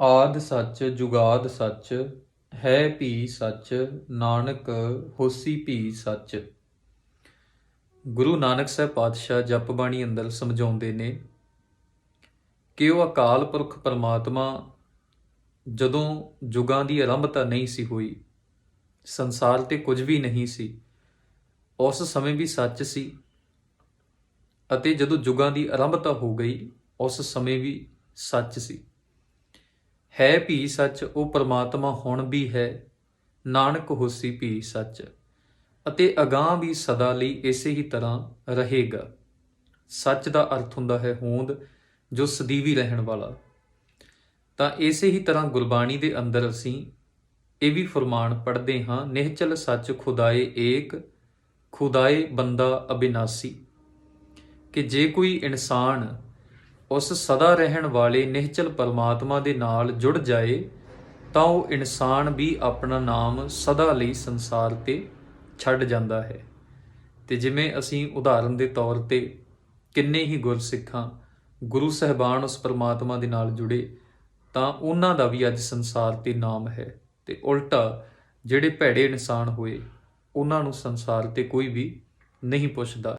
ਆਦ ਸੱਚ, ਜੁਗਾਦ ਸੱਚ, ਹੈ ਭੀ ਸੱਚ, ਨਾਨਕ ਹੋਸੀ ਭੀ ਸੱਚ। ਗੁਰੂ ਨਾਨਕ ਸਾਹਿਬ ਪਾਤਸ਼ਾਹ ਜਪ ਬਾਣੀ ਅੰਦਰ ਸਮਝਾਉਂਦੇ ਨੇ ਕਿ ਉਹ ਅਕਾਲ ਪੁਰਖ ਪਰਮਾਤਮਾ ਜਦੋਂ ਜੁਗਾਂ ਦੀ ਆਰੰਭਤਾ ਨਹੀਂ ਸੀ ਹੋਈ, ਸੰਸਾਰ ਤੇ ਕੁਝ ਵੀ ਨਹੀਂ ਸੀ, ਉਸ ਸਮੇਂ ਵੀ ਸੱਚ ਸੀ, ਅਤੇ ਜਦੋਂ ਜੁਗਾਂ ਦੀ ਆਰੰਭਤਾ ਹੋ ਗਈ, ਉਸ ਸਮੇਂ ਵੀ ਸੱਚ ਸੀ। ਹੈ ਭੀ ਸੱਚ, ਉਹ ਪਰਮਾਤਮਾ ਹੁਣ ਵੀ ਹੈ। ਨਾਨਕ ਹੋਸੀ ਭੀ ਸੱਚ, ਅਤੇ ਅਗਾਹ ਵੀ ਸਦਾ ਲਈ ਇਸੇ ਹੀ ਤਰ੍ਹਾਂ ਰਹੇਗਾ। ਸੱਚ ਦਾ ਅਰਥ ਹੁੰਦਾ ਹੈ ਹੋਂਦ, ਜੋ ਸਦੀਵੀ ਰਹਿਣ ਵਾਲਾ। ਤਾਂ ਇਸੇ ਹੀ ਤਰ੍ਹਾਂ ਗੁਰਬਾਣੀ ਦੇ ਅੰਦਰ ਅਸੀਂ ਇਹ ਵੀ ਫਰਮਾਨ ਪੜ੍ਹਦੇ ਹਾਂ, ਨਿਹਚਲ ਸੱਚ ਖੁਦਾਏ ਏਕ, ਖੁਦਾਏ ਬੰਦਾ ਅਬਿਨਾਸੀ। ਕਿ ਜੇ ਕੋਈ ਇਨਸਾਨ ਉਸ ਸਦਾ ਰਹਿਣ ਵਾਲੇ ਨਿਹਚਲ ਪਰਮਾਤਮਾ ਦੇ ਨਾਲ ਜੁੜ ਜਾਏ, ਤਾਂ ਉਹ ਇਨਸਾਨ ਵੀ ਆਪਣਾ ਨਾਮ ਸਦਾ ਲਈ ਸੰਸਾਰ ਤੇ ਛੱਡ ਜਾਂਦਾ ਹੈ। ਤੇ ਜਿਵੇਂ ਅਸੀਂ ਉਦਾਹਰਨ ਦੇ ਤੌਰ ਤੇ ਕਿੰਨੇ ਹੀ ਗੁਰਸਿੱਖਾਂ ਗੁਰੂ ਸਹਿਬਾਨ ਉਸ ਪਰਮਾਤਮਾ ਦੇ ਨਾਲ ਜੁੜੇ, ਤਾਂ ਉਹਨਾਂ ਦਾ ਵੀ ਅੱਜ ਸੰਸਾਰ ਤੇ ਨਾਮ ਹੈ। ਤੇ ਉਲਟਾ, ਜਿਹੜੇ ਭੈੜੇ ਇਨਸਾਨ ਹੋਏ, ਉਹਨਾਂ ਨੂੰ ਸੰਸਾਰ ਤੇ ਕੋਈ ਵੀ ਨਹੀਂ ਪੁੱਛਦਾ।